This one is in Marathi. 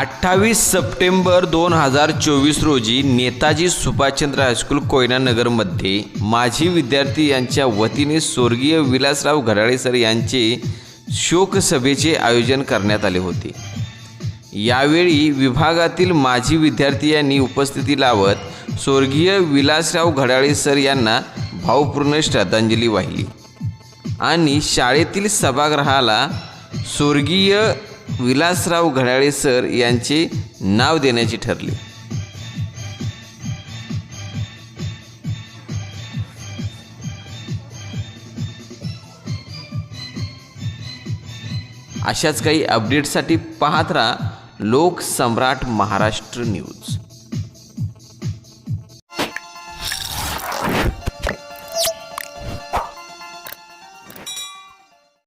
अठ्ठावीस सप्टेंबर दोन हजार चोवीस रोजी नेताजी सुभाषचंद्र हायस्कूल कोयनानगरमध्ये माजी विद्यार्थी यांच्या वतीने स्वर्गीय विलासराव घराळे सर यांचे शोकसभेचे आयोजन करण्यात आले होते. यावेळी विभागातील माजी विद्यार्थी यांनी उपस्थिती लावत स्वर्गीय विलासराव घडाळे सर यांना भावपूर्ण श्रद्धांजली वाहिली. आणि शाळेतील सभागृहाला स्वर्गीय विलासराव घडाळे सर यांचे नाव देण्याचे ठरले. अशाच काही अपडेट्ससाठी पाहत राहा लोकसम्राट महाराष्ट्र न्यूज